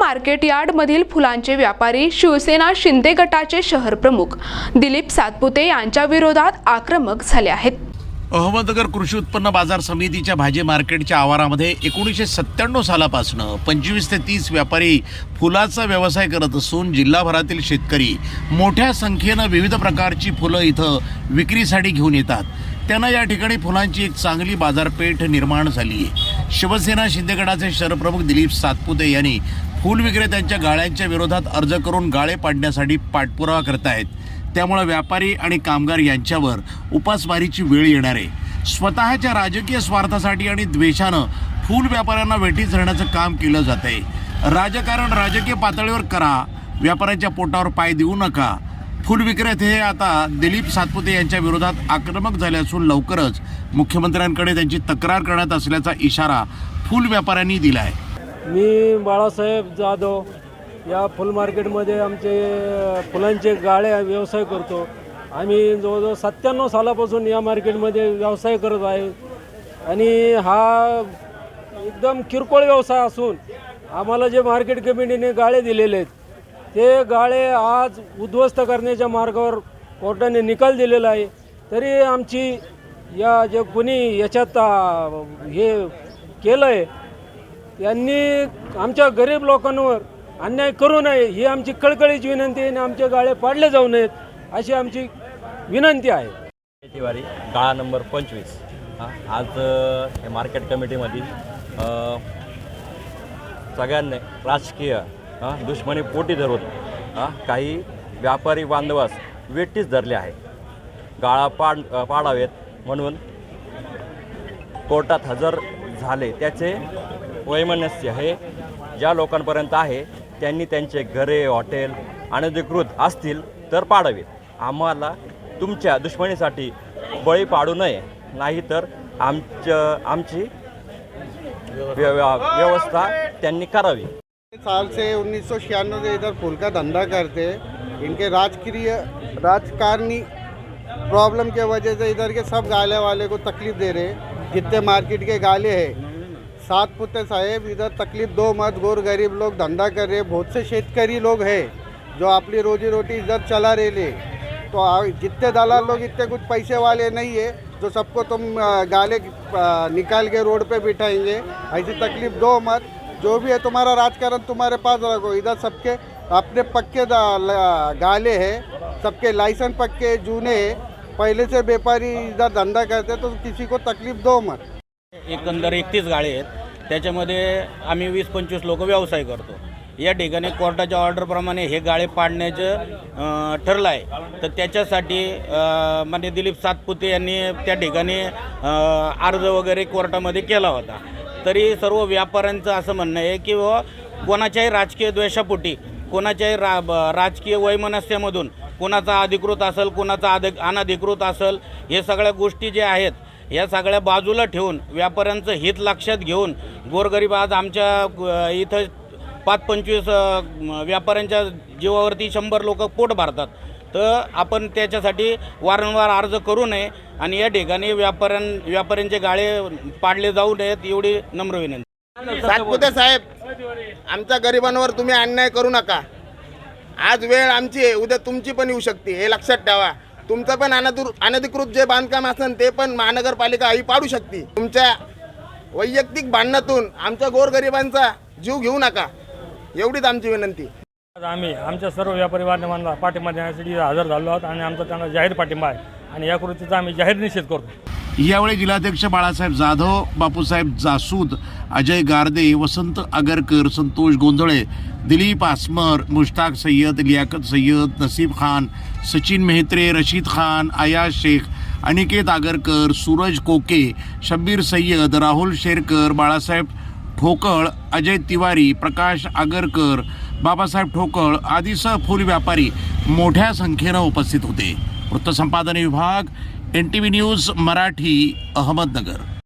Market यार्डमधील फुलांचे व्यापारी शिवसेना शिंदे गटाचे शहर प्रमुख दिलीप सातपुते यांच्या विरोधात आक्रमक झाले आहेत. अहमदनगर कृषी उत्पन्न बाजार समितीच्या भाजी मार्केटच्या आवारामध्ये एकोणीसशे सत्त्याण्णव सालापासनं पंचवीस ते तीस व्यापारी फुलाचा व्यवसाय करत असून जिल्हाभरातील शेतकरी मोठ्या संख्येनं विविध प्रकारची फुलं इथं विक्रीसाठी घेऊन येतात. त्यांना या ठिकाणी फुलांची एक चांगली बाजारपेठ निर्माण झाली आहे. शिवसेना शिंदेगडाचे शहरप्रमुख दिलीप सातपुते यांनी फुल विक्रेत्यांच्या गाळ्यांच्या विरोधात अर्ज करून गाळे पाडण्यासाठी पाठपुरावा करतायत त्यामुळे व्यापारी आणि कामगार यांच्यावर उपासमारीची वेळ येणार आहे. स्वतःच्या राजकीय स्वार्थासाठी आणि द्वेषानं फूल व्यापाऱ्यांना वेठीस धरण्याचं काम केलं जात आहे राजकारण राजकीय पातळीवर करा. व्यापाऱ्यांच्या पोटावर पाय देऊ नका. फुल विक्रेते हे आता दिलीप सातपुते यांच्या विरोधात आक्रमक झाले असून लवकरच मुख्यमंत्र्यांकडे त्यांची तक्रार करण्यात असल्याचा इशारा फुल व्यापाऱ्यांनी दिला आहे मी बाळासाहेब जाधव या फुल मार्केटमध्ये आमचे फुलांचे गाळे व्यवसाय करतो. आम्ही जवळजवळ सत्त्याण्णव सालापासून या मार्केटमध्ये व्यवसाय करत आहे. आणि हा एकदम किरकोळ व्यवसाय असून आम्हाला जे मार्केट कमिटीने गाळे दिलेले आहेत ते गाळे आज उद्ध्वस्त करण्याच्या मार्गावर कोर्टाने निकाल दिलेला आहे. तरी आमची या जे कोणी याच्यात हे केलं आहे यांनी आमच्या गरीब लोकांवर अन्याय करू नये ही आमची कळकळीची विनंती आहे आणि आमचे गाळे पाडले जाऊ नयेत अशी आमची विनंती आहे. तिवारी गाळा नंबर पंचवीस. हां आज हे मार्केट कमिटीमधील सगळ्यांनी राजकीय हां दुश्मनी पोटी धरून हां काही व्यापारी बांधवास वेटीच धरले आहे. गाळा पाड पाडावेत म्हणून कोर्टात हजर झाले. त्याचे वैमनस्य हे ज्या लोकांपर्यंत आहे त्यांनी त्यांचे घरे हॉटेल अनधिकृत असतील तर पाडावेत. आम्हाला तुमच्या दुश्मनीसाठी बळी पाडू नये नाहीतर आमचं आमची व्य- व्यवस्था त्यांनी करावी. साल से उन्नीस सौ छियानवे से इधर फूल का धंधा करते हैं। इनके राजकीय राजकारणी प्रॉब्लम के वजह से इधर के सब गाले वाले को तकलीफ दे रहे हैं। जितने मार्केट के गाले हैं। सात पुत्र साहेब इधर तकलीफ दो मत गोर गरीब लोग धंधा कर रहे हैं। बहुत से शेतकरी लोग हैं जो अपनी रोजी रोटी इधर चला रहे ले। तो जितने दलाल लोग इतने कुछ पैसे वाले नहीं है जो सबको तुम गाले निकाल के रोड पे बिठाएंगे। ऐसी तकलीफ दो मत। जो भी है तुम्हारा राजकारण तुम्हारे पास रखो। इधर सबके अपने पक्के ल- गाले हैं सबके लाइसेंस पक्के जूने हैं। पहले से व्यापारी इधर धंधा करते तो किसी को तकलीफ दो मत। एकंदर एकतीस गाळे आहेत. त्याच्यामध्ये आम्ही वीस पंचवीस लोक व्यवसाय करतो. या ठिकाणी कोर्टाच्या ऑर्डरप्रमाणे हे गाळे पाडण्याचं ठरलं आहे तर त्याच्यासाठी अं, माननीय दिलीप सातपुते यांनी त्या ठिकाणी अर्ज वगैरे कोर्टामध्ये केला होता. तरी सर्व व्यापाऱ्यांचं असं म्हणणं आहे की व कोणाच्याही राजकीय द्वेषापोटी कोणाच्याही रा ब- राजकीय वैमनस्यामधून कोणाचा अधिकृत असेल कोणाचा अधिक अनधिकृत असेल हे सगळ्या गोष्टी ज्या आहेत या सगळ्या बाजूला ठेवून व्यापाऱ्यांचं हित लक्षात घेऊन गोरगरीब आज आमच्या इथं पाच पंचवीस व्यापाऱ्यांच्या जीवावरती शंभर लोक पोट भरतात. तर आपण त्याच्यासाठी वारंवार अर्ज करू नये आणि या ठिकाणी व्यापाऱ्यां व्यापाऱ्यांचे गाळे पाडले जाऊ नयेत एवढी नम्र विनंती. सातपुते साहेब आमच्या गरिबांवर तुम्ही अन्याय करू नका. आज वेळ आमची आहे उद्या तुमची पण येऊ शकते हे लक्षात ठेवा. तुमचं पण अनधिकृ अनधिकृत जे बांधकाम असेल ते पण महानगरपालिका आई पाडू शकते. तुमच्या वैयक्तिक भांडणातून आमच्या गोरगरिबांचा जीव घेऊ नका. एवढीच आमची विनंती. आज आम्ही आमच्या सर्व व्यापारी बांधवांना पाठिंबा देण्यासाठी हजर झालो आहोत आणि आमचा त्यांना जाहीर पाठिंबा आहे. आणि या कृतीचा आम्ही जाहीर निषेध करतो. यावेळी जिल्हाध्यक्ष बाळासाहेब जाधव बापूसाहेब जासूद अजय गारदे वसंत आगरकर संतोष गोंधळे दिलीप आसमर मुश्ताक सय्यद लियाकत सय्यद नसीब खान सचिन मेहत्रे रशीद खान आयाज शेख अनिकेत आगरकर सूरज कोके शब्बीर सय्यद राहुल शेरकर बाळासाहेब ठोकळ अजय तिवारी प्रकाश आगरकर बाबासाहेब ठोकळ आदीसह फुल व्यापारी मोठ्या संख्येनं उपस्थित होते. वृत्तसंपादन विभाग N T V news Marathi Ahmednagar.